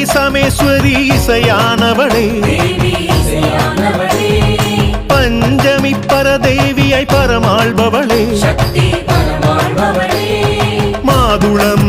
ஈஸ்வரி இசையானவளே. பஞ்சமி பரதேவியாய் பரமாள்பவளே மாதுளம்